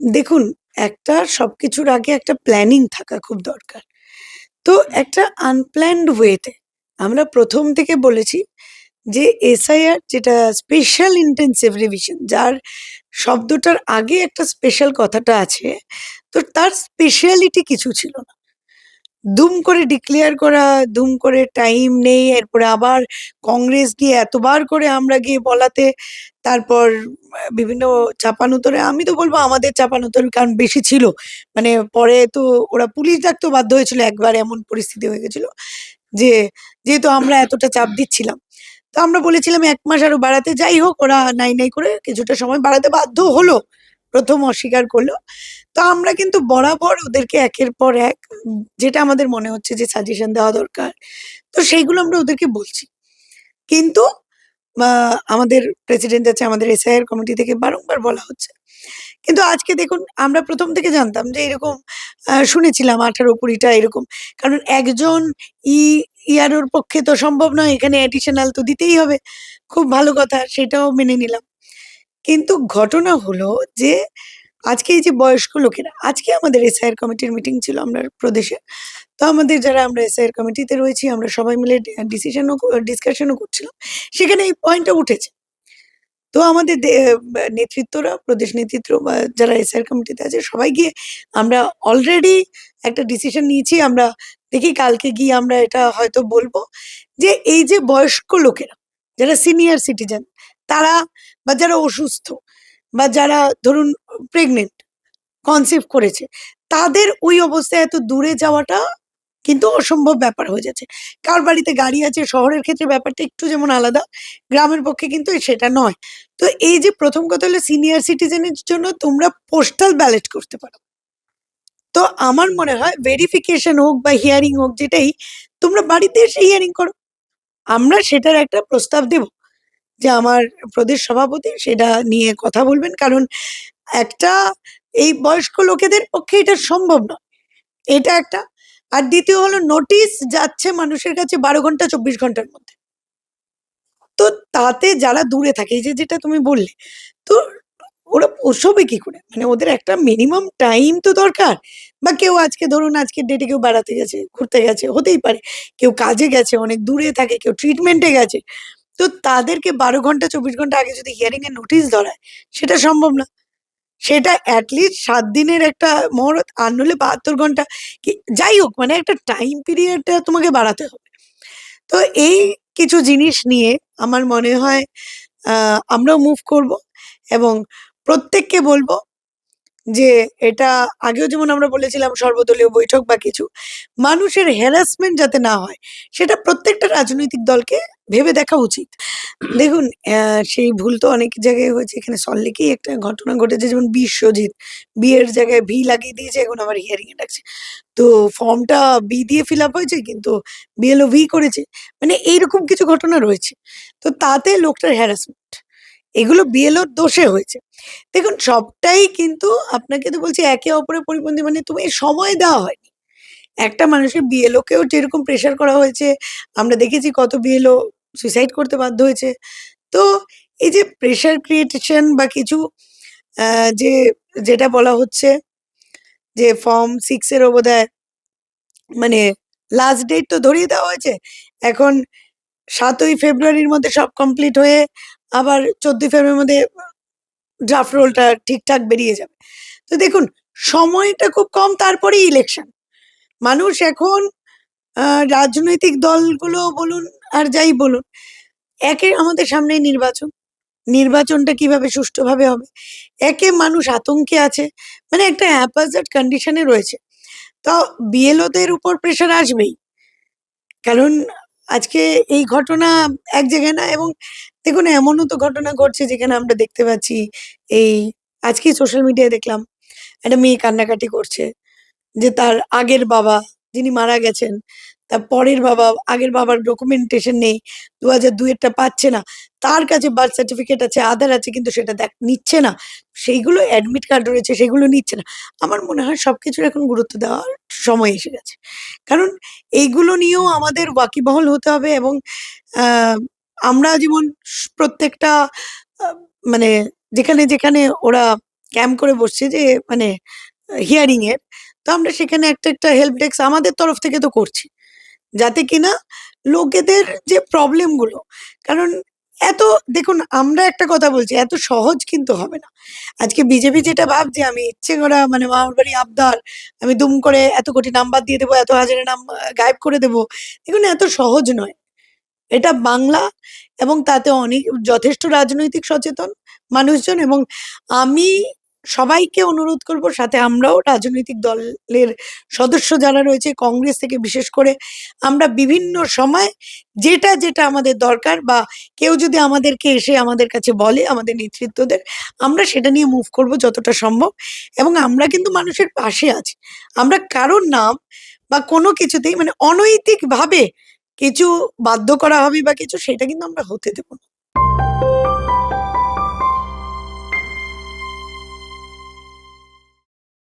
দেখুন, একটা সব কিছুর আগে একটা প্ল্যানিং থাকা খুব দরকার। তো একটা আনপ্ল্যান্ড ওয়েতে আমরা প্রথম থেকে বলেছি যে এসআইআর যেটা স্পেশাল ইন্টেন্সিভ রিভিশন যার শব্দটার আগে একটা স্পেশাল কথাটা আছে। তো তার স্পেশালিটি কিছু ছিল না। দুম করে ডিক্লেয়ার করা, দুম করে টাইম নেই, এরপরে আবার কংগ্রেস গিয়ে এতবার করে আমরা গিয়ে বলাতে তারপর বিভিন্ন চাপানুতোরে আমি তো বলব আমাদের চাপানুতোর কারণ বেশি ছিল। মানে পরে তো ওরা পুলিশ ডাকতেও বাধ্য হয়েছিল একবার এমন পরিস্থিতি হয়ে গেছিল। যে যেহেতু আমরা এতটা চাপ দিচ্ছিলাম। তো আমরা বলেছিলাম এক মাস আরও বাড়াতে। যাই হোক ওরা নাই, নাই করে কিছুটা সময় বাড়াতে বাধ্য হলো। ১ম অস্বীকার করল তো আমরা কিন্তু বরাবর ওদেরকে একের পর এক যেটা আমাদের মনে হচ্ছে যে সাজেশন দেওয়া দরকার। তো সেইগুলো আমরা ওদেরকে বলছি। কিন্তু আমাদের প্রেসিডেন্ট আছে, আমাদের এসআইআর কমিটি থেকে বারংবার বলা হচ্ছে। কিন্তু আজকে দেখুন আমরা প্রথম থেকে জানতাম যে এরকম শুনেছিলাম ১৮-২০ টা এরকম। কারণ একজন ই ইআরওর পক্ষে তো সম্ভব নয়। এখানে অ্যাডিশনাল তো দিতেই হবে। খুব ভালো কথা সেটাও মেনে নিলাম। কিন্তু ঘটনা হলো যে আজকে এই যে বয়স্ক লোকেরা আজকে আমাদের এসআইআর কমিটির মিটিং ছিল আমরা প্রদেশে। তো আমাদের যারা আমরা এসআইআর কমিটিতে রয়েছি আমরা সবাই মিলে ডিসিশনও ডিসকাশনও করছিলাম। সেখানে এই পয়েন্টটা উঠেছে। তো আমাদের নেতৃত্বরা, প্রদেশ নেতৃত্ব বা যারা এসআইআর কমিটিতে আছে সবাই গিয়ে আমরা অলরেডি একটা ডিসিশন নিয়েছি। আমরা দেখি কালকে গিয়ে আমরা এটা হয়তো বলব যে এই যে বয়স্ক লোকেরা, যারা সিনিয়র সিটিজেন তারা বা যারা অসুস্থ বা যারা ধরুন প্রেগনেন্ট, কনসিভ করেছে, তাদের ওই অবস্থায় এত দূরে যাওয়াটা কিন্তু অসম্ভব ব্যাপার হয়ে যাচ্ছে। কার বাড়িতে গাড়ি আছে শহরের ক্ষেত্রে ব্যাপারটা একটু যেমন আলাদা, গ্রামের পক্ষে কিন্তু সেটা নয়। তো এই যে প্রথম কথা হলো সিনিয়র সিটিজেনের জন্য তোমরা পোস্টাল ব্যালেট করতে পারো। তো আমার মনে হয় ভেরিফিকেশন হোক বা হিয়ারিং হোক যেটাই তোমরা বাড়িতে এসে হিয়ারিং করো। আমরা সেটার একটা প্রস্তাব দেব। যে আমার প্রদেশ সভাপতি সেটা নিয়ে কথা বলবেন। কারণ একটা এই বয়স্ক লোকেদের পক্ষে এটা সম্ভব নয়। এটা একটা। আর দ্বিতীয় হলো নোটিস যাচ্ছে মানুষের কাছে ১২ ঘণ্টা ২৪ ঘণ্টার মধ্যে। তো তাতে যারা দূরে থাকে এই যে যেটা তুমি বললে, তো ওরা পোষবে কি করে? মানে ওদের একটা মিনিমাম টাইম তো দরকার। বা কেউ আজকে ধরুন আজকে ডেটে কেউ বেড়াতে গেছে, ঘুরতে গেছে, হতেই পারে। কেউ কাজে গেছে, অনেক দূরে থাকে, কেউ ট্রিটমেন্টে গেছে। তো তাদেরকে ১২ ঘণ্টা ২৪ ঘণ্টা আগে যদি হিয়ারিং এর নোটিস ধরায়, সেটা সম্ভব না। সেটা অ্যাটলিস্ট সাত দিনের একটা মহরত আর নইলে ৭২ ঘণ্টা কি যাই হোক মানে একটা টাইম পিরিয়ডটা তোমাকে বাড়াতে হবে। তো এই কিছু জিনিস নিয়ে আমার মনে হয় আমরাও মুভ করব এবং প্রত্যেককে বলব যে এটা আগেও যেমন আমরা বলেছিলাম সর্বদলীয় বৈঠক বা কিছু, মানুষের হ্যারাসমেন্ট যাতে না হয় সেটা প্রত্যেকটা রাজনৈতিক দলকে ভেবে দেখা উচিত। দেখুন সেই ভুল তো অনেক জায়গায় হয়েছে। এখানে সল্টলেকেই একটা ঘটনা ঘটেছে যেমন বিশ্বজিৎ। বিয়ের জায়গায় ভি লাগিয়ে দিয়েছে এখন আবার হিয়ারিং এ ডাকছে। তো ফর্মটা বি দিয়ে ফিল আপ হয়েছে কিন্তু বিএলও ভি করেছে। মানে এইরকম কিছু ঘটনা রয়েছে। তো তাতে লোকটার হ্যারাসমেন্ট। এগুলো বিএলওর দোষে হয়েছে। দেখুন সবটাই কিন্তু আপনাকে তো বলছি একে অপরের পরিপন্থী মানে তুমি সময় দেওয়া হয়নি। একটা মানুষের বিএলও কেও যেরকম প্রেশার করা হয়েছে, আমরা দেখেছি কত বিএলও সুইসাইড করতে বাধ্য হয়েছে। তো এই যে প্রেশার ক্রিয়েটেশন বা কিছু যে যেটা বলা হচ্ছে যে ফর্ম 6 এরও বোধহয় মানে লাস্ট ডেট তো ধরিয়ে দেওয়া হয়েছে। এখন সাতই ফেব্রুয়ারির মধ্যে সব কমপ্লিট হয়ে আবার ১৪ ফেব্রুয়ারির মধ্যে ড্রাফট রোলটা ঠিকঠাক বেরিয়ে যাবে। তো দেখুন সময়টা খুব কম তারপরেই ইলেকশন। মানুষ এখন রাজনৈতিক দলগুলো বলুন আর যাই বলুন, একে আমাদের সামনেই নির্বাচন। নির্বাচনটা কীভাবে সুষ্ঠুভাবে হবে? একে মানুষ আতঙ্কে আছে। মানে একটা হ্যাপাজার্ড কন্ডিশন রয়েছে। তো বিএলওদের উপর প্রেশার আসবেই। কারণ আজকে এই ঘটনা এক জায়গায় না এবং দেখুন এমনও তো ঘটনা ঘটছে যেখানে আমরা দেখতে পাচ্ছি এই আজকেই সোশ্যাল মিডিয়ায় দেখলাম একটা মেয়ে কান্নাকাটি করছে। যে তার আগের বাবা যিনি মারা গেছেন, তার পরের বাবা, আগের বাবার ডকুমেন্টেশন নেই। ২০০২ এরটা পাচ্ছে না। তার কাছে বার্থ সার্টিফিকেট আছে, আধার আছে কিন্তু সেটা দেখ নিচ্ছে না। সেইগুলো অ্যাডমিট কার্ড রয়েছে সেগুলো নিচ্ছে না। আমার মনে হয় সব কিছুর এখন গুরুত্ব দেওয়ার সময় এসে গেছে। কারণ এইগুলো নিয়েও আমাদের ওয়াকিবহল হতে হবে এবং আমরা যেমন প্রত্যেকটা মানে যেখানে, যেখানে ওরা ক্যাম্প করে বসছে যে মানে হিয়ারিং এর তো আমরা সেখানে একটা একটা হেল্প ডেস্ক আমাদের তরফ থেকে তো করছি যাতে কিনা লোকেদের যে প্রবলেমগুলো কারণ এত, দেখুন, আমরা একটা কথা বলছি, এত সহজ কিন্তু হবে না। আজকে বিজেপি যেটা ভাবছে, আমি ইচ্ছে করা মানে মামার বাড়ি আবদার, আমি দুম করে এত কোটি নাম্বার দিয়ে দেবো, এত হাজারের নাম, গায়েব করে দেবো, দেখুন, এত সহজ নয়। এটা বাংলা এবং তাতে অনেক, যথেষ্ট রাজনৈতিক সচেতন মানুষজন এবং আমি সবাইকে অনুরোধ করব, সাথে আমরাও রাজনৈতিক দলের সদস্য যারা রয়েছে, কংগ্রেস থেকে বিশেষ করে, আমরা বিভিন্ন সময় যেটা যেটা আমাদের দরকার বা কেউ যদি আমাদেরকে এসে আমাদের কাছে বলে, আমাদের নেতৃত্বদের, আমরা সেটা নিয়ে মুভ করব যতটা সম্ভব। এবং আমরা কিন্তু মানুষের পাশে আছি। আমরা কারোর নাম বা কোনো কিছুতেই মানে অনৈতিকভাবে কিছু বাধ্য করা হবে বা কিছু, সেটা কিন্তু আমরা হতে দেবো না।